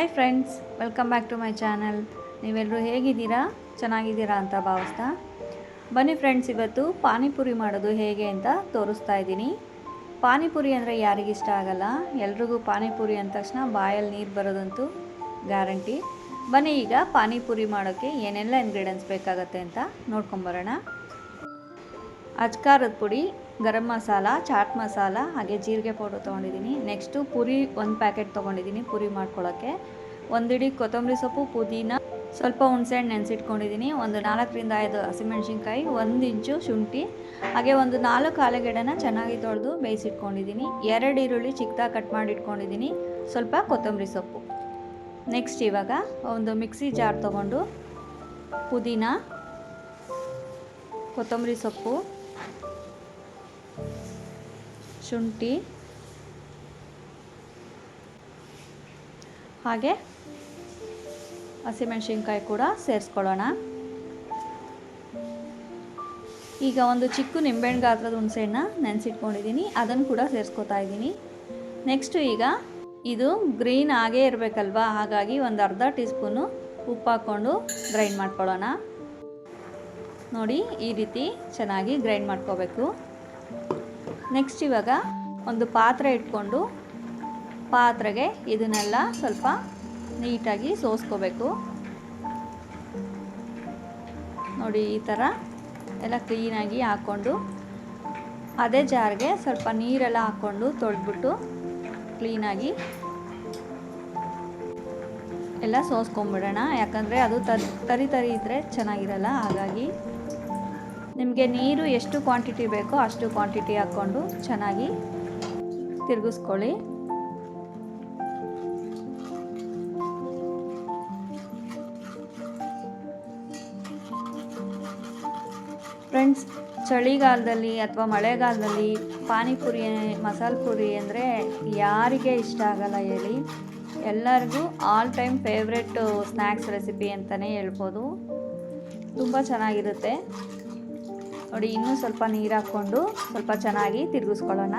Hi friends welcome back to my channel ನೀವೆಲ್ಲರೂ ಹೇಗಿದ್ದೀರಾ? ಚೆನ್ನಾಗಿದ್ದೀರಾ ಅಂತ ಭಾವಿಸ್ತಾ. ಬನ್ನಿ ಫ್ರೆಂಡ್ಸ್ ಇವತ್ತು ಪಾನಿಪುರಿ ಮಾಡೋದು ಹೇಗೆ ಅಂತ ತೋರಿಸ್ತಾ ಇದ್ದೀನಿ. ಪಾನಿಪುರಿ ಅಂದರೆ ಯಾರಿಗಿಷ್ಟ ಆಗಲ್ಲ. ಎಲ್ರಿಗೂ ಪಾನಿಪುರಿ ಅಂದ ತಕ್ಷಣ ಬಾಯಲ್ಲಿ ನೀರು ಬರೋದಂತೂ ಗ್ಯಾರಂಟಿ. ಬನ್ನಿ ಈಗ ಪಾನಿಪುರಿ ಮಾಡೋಕ್ಕೆ ಏನೆಲ್ಲ ಇಂಗ್ರೀಡಿಯೆಂಟ್ಸ್ ಬೇಕಾಗತ್ತೆ ಅಂತ ನೋಡ್ಕೊಂಬರೋಣ ಅಜ್ಕಾರದ ಪುಡಿ ಗರಂ ಮಸಾಲ, ಚಾಟ್ ಮಸಾಲ, ಹಾಗೆ ಜೀರಿಗೆ ಪೌಡರ್ ತೊಗೊಂಡಿದ್ದೀನಿ. ನೆಕ್ಸ್ಟು ಪುರಿ ಒಂದು ಪ್ಯಾಕೆಟ್ ತೊಗೊಂಡಿದ್ದೀನಿ ಪುರಿ ಮಾಡ್ಕೊಳ್ಳೋಕ್ಕೆ ಒಂದಿಡಿ ಕೊತ್ತಂಬರಿ ಸೊಪ್ಪು, ಪುದೀನ, ಸ್ವಲ್ಪ ಹುಣಸೆಹಣ್ಣು ನೆನೆಸಿಟ್ಕೊಂಡಿದ್ದೀನಿ. ಒಂದು ನಾಲ್ಕರಿಂದ ಐದು ಹಸಿಮೆಣ್ಸಿನ್ಕಾಯಿ, ಒಂದು ಇಂಚು ಶುಂಠಿ, ಹಾಗೆ ಒಂದು ನಾಲ್ಕು ಆಲೂಗೆಡ್ಡೆನ ಚೆನ್ನಾಗಿ ತೊಳೆದು ಬೇಯಿಸಿಟ್ಕೊಂಡಿದ್ದೀನಿ. ಎರಡು ಈರುಳ್ಳಿ ಚಿಕ್ಕದಾಗಿ ಕಟ್ ಮಾಡಿ ಇಟ್ಕೊಂಡಿದ್ದೀನಿ ಸ್ವಲ್ಪ ಕೊತ್ತಂಬರಿ ಸೊಪ್ಪು. ನೆಕ್ಸ್ಟ್ ಇವಾಗ ಒಂದು ಮಿಕ್ಸಿ ಜಾರ್ ತೊಗೊಂಡು ಪುದೀನ, ಕೊತ್ತಂಬರಿ ಸೊಪ್ಪು ಶುಂಠಿ ಹಾಗೆ ಹಸಿಮೆಣಸಿನ್ಕಾಯಿ ಕೂಡ ಸೇರಿಸ್ಕೊಳ್ಳೋಣ. ಈಗ ಒಂದು ಚಿಕ್ಕ ನಿಂಬೆಹಣ್ಣು ಗಾತ್ರದ ಹುಣಸೆಹಣ್ಣ ನೆನೆಸಿಟ್ಕೊಂಡಿದ್ದೀನಿ, ಅದನ್ನು ಕೂಡ ಸೇರಿಸ್ಕೊತಾ ಇದ್ದೀನಿ. ನೆಕ್ಸ್ಟು ಈಗ ಇದು ಗ್ರೀನ್ ಆಗೇ ಇರಬೇಕಲ್ವಾ, ಹಾಗಾಗಿ ಒಂದು ಅರ್ಧ ಟೀ ಸ್ಪೂನು ಉಪ್ಪು ಹಾಕ್ಕೊಂಡು ಗ್ರೈಂಡ್ ಮಾಡ್ಕೊಳ್ಳೋಣ. ನೋಡಿ, ಈ ರೀತಿ ಚೆನ್ನಾಗಿ ಗ್ರೈಂಡ್ ಮಾಡ್ಕೋಬೇಕು. ನೆಕ್ಸ್ಟ್ ಇವಾಗ ಒಂದು ಪಾತ್ರೆ ಇಟ್ಕೊಂಡು ಪಾತ್ರೆಗೆ ಇದನ್ನೆಲ್ಲ ಸ್ವಲ್ಪ ನೀಟಾಗಿ ಸೋಸ್ಕೋಬೇಕು. ನೋಡಿ, ಈ ಥರ ಎಲ್ಲ ಕ್ಲೀನಾಗಿ ಹಾಕ್ಕೊಂಡು ಅದೇ ಜಾರ್ಗೆ ಸ್ವಲ್ಪ ನೀರೆಲ್ಲ ಹಾಕ್ಕೊಂಡು ತೊಳೆದ್ಬಿಟ್ಟು ಕ್ಲೀನಾಗಿ ಎಲ್ಲ ಸೋಸ್ಕೊಂಬಿಡೋಣ. ಯಾಕಂದರೆ ಅದು ತರಿ ತರಿ ಇದ್ದರೆ ಚೆನ್ನಾಗಿರಲ್ಲ. ಹಾಗಾಗಿ ನಿಮಗೆ ನೀರು ಎಷ್ಟು ಕ್ವಾಂಟಿಟಿ ಬೇಕೋ ಅಷ್ಟು ಕ್ವಾಂಟಿಟಿ ಹಾಕ್ಕೊಂಡು ಚೆನ್ನಾಗಿ ತಿರುಗಿಸ್ಕೊಳ್ಳಿ. ಫ್ರೆಂಡ್ಸ್ ಚಳಿಗಾಲದಲ್ಲಿ ಅಥವಾ ಮಳೆಗಾಲದಲ್ಲಿ ಪಾನಿಪುರಿ, ಮಸಾಲೆ ಪುರಿ ಅಂದರೆ ಯಾರಿಗೆ ಇಷ್ಟ ಆಗಲ್ಲ ಹೇಳಿ. ಎಲ್ಲರಿಗೂ all time favourite snacks recipe ಅಂತಲೇ ಹೇಳ್ಬೋದು. ತುಂಬ ಚೆನ್ನಾಗಿರುತ್ತೆ. ನೋಡಿ, ಇನ್ನೂ ಸ್ವಲ್ಪ ನೀರು ಹಾಕ್ಕೊಂಡು ಸ್ವಲ್ಪ ಚೆನ್ನಾಗಿ ತಿರುಗಿಸ್ಕೊಳ್ಳೋಣ.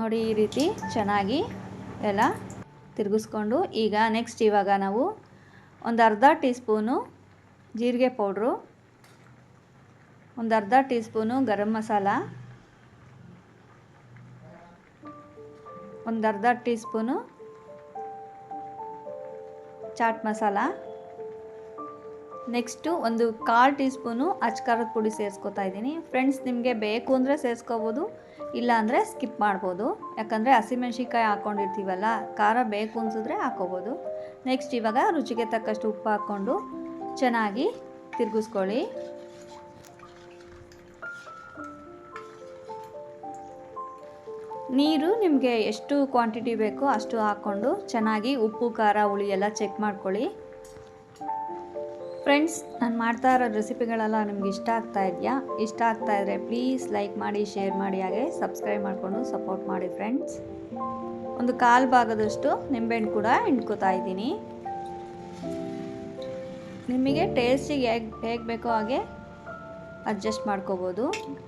ನೋಡಿ, ಈ ರೀತಿ ಚೆನ್ನಾಗಿ ಎಲ್ಲ ತಿರುಗಿಸ್ಕೊಂಡು ಈಗ ನೆಕ್ಸ್ಟ್ ಇವಾಗ ನಾವು ಒಂದು ಅರ್ಧ ಟೀ ಸ್ಪೂನು ಜೀರಿಗೆ ಪೌಡ್ರು, ಒಂದು ಅರ್ಧ ಟೀ ಸ್ಪೂನು ಗರಂ ಮಸಾಲ, ಒಂದು ಅರ್ಧ tea spoon chaat masala next ಒಂದು ಕಾಲು ಟೀ ಸ್ಪೂನು ಅಚ್ಕಾರದ ಪುಡಿ ಸೇರಿಸ್ಕೊತಾ ಇದ್ದೀನಿ. ಫ್ರೆಂಡ್ಸ್, ನಿಮಗೆ ಬೇಕು ಅಂದರೆ ಸೇರಿಸ್ಕೋಬೋದು, ಇಲ್ಲ ಅಂದರೆ ಸ್ಕಿಪ್ ಮಾಡ್ಬೋದು. ಯಾಕಂದರೆ ಹಸಿಮೆಣ್ಸಿನ್ಕಾಯಿ ಹಾಕ್ಕೊಂಡಿರ್ತೀವಲ್ಲ ಖಾರ ಬೇಕು ಅನ್ಸಿದ್ರೆ ಹಾಕೋಬೋದು ನೆಕ್ಸ್ಟ್ ಇವಾಗ ರುಚಿಗೆ ತಕ್ಕಷ್ಟು ಉಪ್ಪು ಹಾಕ್ಕೊಂಡು ಚೆನ್ನಾಗಿ ತಿರುಗಿಸ್ಕೊಳ್ಳಿ. ನೀರು ನಿಮಗೆ ಎಷ್ಟು ಕ್ವಾಂಟಿಟಿ ಬೇಕೋ ಅಷ್ಟು ಹಾಕ್ಕೊಂಡು ಚೆನ್ನಾಗಿ ಉಪ್ಪು, ಖಾರ, ಹುಳಿ ಎಲ್ಲ ಚೆಕ್ ಮಾಡ್ಕೊಳ್ಳಿ. ಫ್ರೆಂಡ್ಸ್ ನಾನು ಮಾಡ್ತಾ ಇರೋ ರೆಸಿಪಿಗಳೆಲ್ಲ ನಿಮ್ಗೆ ಇಷ್ಟ ಆಗ್ತಾ ಇದೆಯಾ? ಇಷ್ಟ ಆಗ್ತಾ ಇದ್ದರೆ ಪ್ಲೀಸ್ ಲೈಕ್ ಮಾಡಿ ಶೇರ್ ಮಾಡಿ, ಹಾಗೆ ಸಬ್ಸ್ಕ್ರೈಬ್ ಮಾಡಿಕೊಂಡು ಸಪೋರ್ಟ್ ಮಾಡಿ ಫ್ರೆಂಡ್ಸ್ ಒಂದು ಕಾಲು ಭಾಗದಷ್ಟು ನಿಂಬೆಹಣ್ಣು ಕೂಡ ಹಿಂಡ್ಕೋತಾ ಇದ್ದೀನಿ. ನಿಮಗೆ ಟೇಸ್ಟಿಗೆ ಹೇಗೆ ಹೇಗೆ ಬೇಕೋ ಹಾಗೆ ಅಡ್ಜಸ್ಟ್ ಮಾಡ್ಕೋಬೋದು.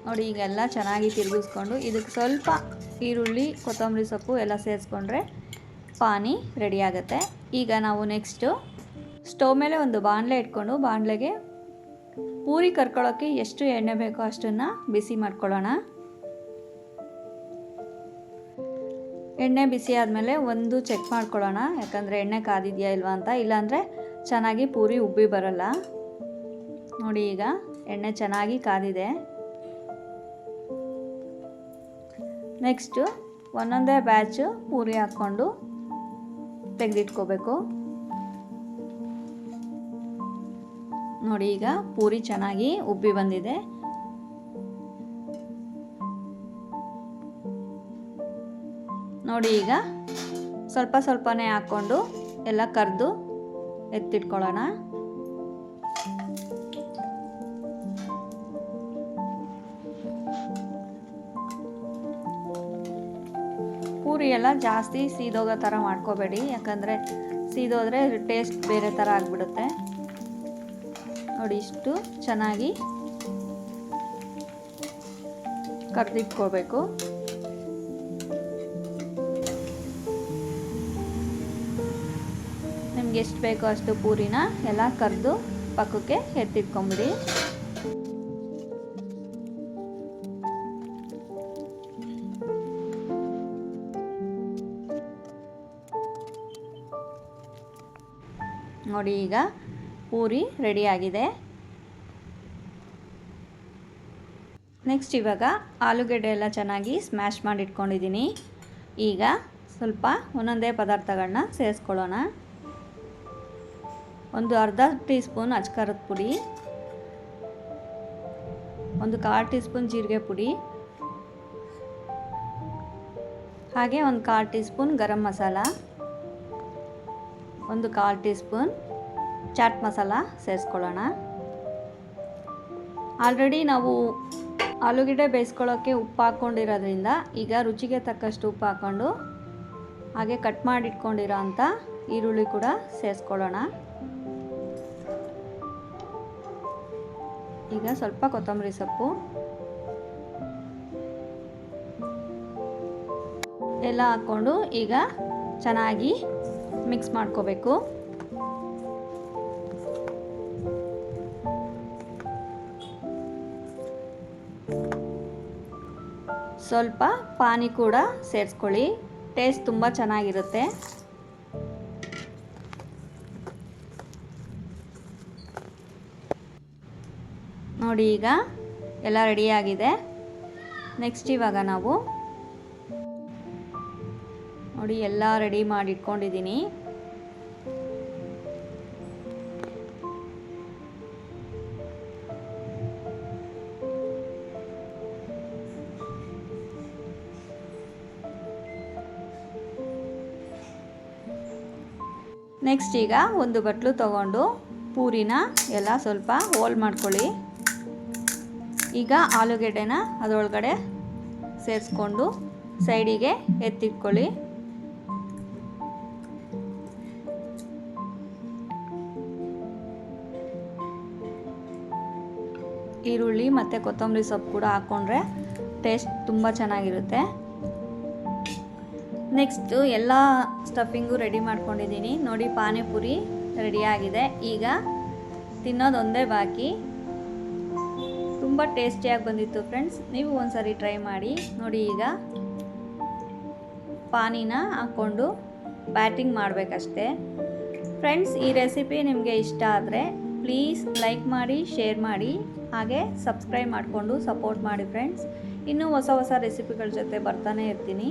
ನೋಡಿ, ಈಗೆಲ್ಲ ಚೆನ್ನಾಗಿ ತಿರುಗಿಸ್ಕೊಂಡು ಇದಕ್ಕೆ ಸ್ವಲ್ಪ ಈರುಳ್ಳಿ, ಕೊತ್ತಂಬರಿ ಸೊಪ್ಪು ಎಲ್ಲ ಸೇರಿಸ್ಕೊಂಡ್ರೆ ಪಾನಿ ರೆಡಿ ಆಗುತ್ತೆ. ಈಗ ನಾವು ನೆಕ್ಸ್ಟು ಸ್ಟವ್ ಮೇಲೆ ಒಂದು ಬಾಣಲೆ ಇಟ್ಕೊಂಡು ಬಾಣಲೆಗೆ ಪೂರಿ ಕರ್ಕೊಳ್ಳೋಕ್ಕೆ ಎಷ್ಟು ಎಣ್ಣೆ ಬೇಕೋ ಅಷ್ಟನ್ನು ಬಿಸಿ ಮಾಡ್ಕೊಳ್ಳೋಣ. ಎಣ್ಣೆ ಬಿಸಿ ಆದಮೇಲೆ ಒಂದು ಚೆಕ್ ಮಾಡ್ಕೊಳ್ಳೋಣ, ಯಾಕಂದರೆ ಎಣ್ಣೆ ಕಾದಿದೆಯಾ ಇಲ್ವಾ ಅಂತ. ಇಲ್ಲಾಂದರೆ ಚೆನ್ನಾಗಿ ಪೂರಿ ಉಬ್ಬಿ ಬರಲ್ಲ. ನೋಡಿ ಈಗ ಎಣ್ಣೆ ಚೆನ್ನಾಗಿ ಕಾದಿದೆ. ನೆಕ್ಸ್ಟು ಒಂದೊಂದೇ ಬ್ಯಾಚು ಪೂರಿ ಹಾಕ್ಕೊಂಡು ತೆಗೆದಿಟ್ಕೋಬೇಕು. ನೋಡಿ ಈಗ ಪೂರಿ ಚೆನ್ನಾಗಿ ಉಬ್ಬಿ ಬಂದಿದೆ. ನೋಡಿ ಈಗ ಸ್ವಲ್ಪ ಸ್ವಲ್ಪನೇ ಹಾಕ್ಕೊಂಡು ಎಲ್ಲ ಕರೆದು ಎತ್ತಿಟ್ಕೊಳ್ಳೋಣ. ಪೂರಿ ಎಲ್ಲ ಜಾಸ್ತಿ ಸೀದೋಗೋ ಥರ ಮಾಡ್ಕೋಬೇಡಿ, ಯಾಕಂದರೆ ಸೀದೋದ್ರೆ ಟೇಸ್ಟ್ ಬೇರೆ ಥರ ಆಗಿಬಿಡುತ್ತೆ. ನೋಡಿ ಇಷ್ಟು ಚೆನ್ನಾಗಿ ಕರೆದಿಟ್ಕೋಬೇಕು. ನಿಮ್ಗೆ ಎಷ್ಟು ಬೇಕೋ ಅಷ್ಟು ಪೂರಿನ ಎಲ್ಲ ಕರೆದು ಪಕ್ಕಕ್ಕೆ ಎತ್ತಿಟ್ಕೊಂಬಿಡಿ. ನೋಡಿ ಈಗ ಪೂರಿ ರೆಡಿಯಾಗಿದೆ ನೆಕ್ಸ್ಟ್ ಇವಾಗ ಆಲೂಗೆಡ್ಡೆ ಎಲ್ಲ ಚೆನ್ನಾಗಿ ಸ್ಮ್ಯಾಶ್ ಮಾಡಿಟ್ಕೊಂಡಿದ್ದೀನಿ ಈಗ ಸ್ವಲ್ಪ ಒಂದೊಂದೇ ಪದಾರ್ಥಗಳನ್ನ ಸೇರಿಸ್ಕೊಳ್ಳೋಣ. ಒಂದು ಅರ್ಧ ಟೀ ಸ್ಪೂನ್ ಅಚ್ಕಾರದ ಪುಡಿ. ಒಂದು ಕಾಲು ಟೀ ಸ್ಪೂನ್ ಜೀರಿಗೆ ಪುಡಿ. ಹಾಗೆ ಒಂದು ಕಾಲು ಟೀ ಸ್ಪೂನ್ ಗರಂ ಮಸಾಲ. ಒಂದು ಕಾಲು ಟೀ ಸ್ಪೂನ್ ಚಾಟ್ ಮಸಾಲ ಸೇರಿಸ್ಕೊಳ್ಳೋಣ. ಆಲ್ರೆಡಿ ನಾವು ಆಲೂಗೆಡ್ಡೆ ಬೇಯಿಸ್ಕೊಳ್ಳೋಕ್ಕೆ ಉಪ್ಪು ಹಾಕ್ಕೊಂಡಿರೋದ್ರಿಂದ ಈಗ ರುಚಿಗೆ ತಕ್ಕಷ್ಟು ಉಪ್ಪು ಹಾಕ್ಕೊಂಡು ಹಾಗೆ ಕಟ್ ಮಾಡಿಟ್ಕೊಂಡಿರೋ ಅಂಥ ಈರುಳ್ಳಿ ಕೂಡ ಸೇರಿಸ್ಕೊಳ್ಳೋಣ. ಈಗ ಸ್ವಲ್ಪ ಕೊತ್ತಂಬರಿ ಸೊಪ್ಪು. ಎಲ್ಲ ಹಾಕ್ಕೊಂಡು ಈಗ ಚೆನ್ನಾಗಿ ಮಿಕ್ಸ್ ಮಾಡ್ಕೋಬೇಕು. ಸ್ವಲ್ಪ ಪಾನಿ ಕೂಡ ಸೇರಿಸ್ಕೊಳ್ಳಿ. ಟೇಸ್ಟ್ ತುಂಬ ಚೆನ್ನಾಗಿರುತ್ತೆ. ನೋಡಿ ಈಗ ಎಲ್ಲ ರೆಡಿಯಾಗಿದೆ ನೆಕ್ಸ್ಟ್ ಇವಾಗ ನಾವು ನೋಡಿ ಎಲ್ಲ ರೆಡಿ ಮಾಡಿ ಇಟ್ಕೊಂಡಿದ್ದೀನಿ. ನೆಕ್ಸ್ಟ್ ಈಗ ಒಂದು ಬಟ್ಲು ತಗೊಂಡು ಪೂರಿನ ಎಲ್ಲ ಸ್ವಲ್ಪ ಹೋಲ್ ಮಾಡ್ಕೊಳ್ಳಿ. ಈಗ ಆಲೂಗೆಡ್ಡೆನ ಅದರೊಳಗಡೆ ಸೇರಿಸ್ಕೊಂಡು ಸೈಡಿಗೆ ಎತ್ತಿಟ್ಕೊಳ್ಳಿ. ಈರುಳ್ಳಿ ಮತ್ತು ಕೊತ್ತಂಬರಿ ಸೊಪ್ಪು ಕೂಡ ಹಾಕ್ಕೊಂಡ್ರೆ ಟೇಸ್ಟ್ ತುಂಬ ಚೆನ್ನಾಗಿರುತ್ತೆ. ನೆಕ್ಸ್ಟು ಎಲ್ಲ ಸ್ಟಫಿಂಗು ರೆಡಿ ಮಾಡ್ಕೊಂಡಿದ್ದೀನಿ. ನೋಡಿ ಪಾನಿಪುರಿ ರೆಡಿಯಾಗಿದೆ ಈಗ ತಿನ್ನೋದೊಂದೇ ಬಾಕಿ. ತುಂಬ ಟೇಸ್ಟಿಯಾಗಿ ಬಂದಿತ್ತು ಫ್ರೆಂಡ್ಸ್ ನೀವು ಒಂದ್ಸರಿ ಟ್ರೈ ಮಾಡಿ. ನೋಡಿ ಈಗ ಪಾನಿನ ಹಾಕ್ಕೊಂಡು ಬ್ಯಾಟಿಂಗ್ ಮಾಡಬೇಕಷ್ಟೆ. ಫ್ರೆಂಡ್ಸ್ ಈ ರೆಸಿಪಿ ನಿಮಗೆ ಇಷ್ಟ ಆದರೆ ಪ್ಲೀಸ್ ಲೈಕ್ ಮಾಡಿ ಶೇರ್ ಮಾಡಿ. ಹಾಗೆ ಸಬ್ಸ್ಕ್ರೈಬ್ ಮಾಡಿಕೊಂಡು ಸಪೋರ್ಟ್ ಮಾಡಿ ಫ್ರೆಂಡ್ಸ್ ಇನ್ನೂ ಹೊಸ ಹೊಸ ರೆಸಿಪಿಗಳ ಜೊತೆ ಬರ್ತಾನೆ ಇರ್ತೀನಿ.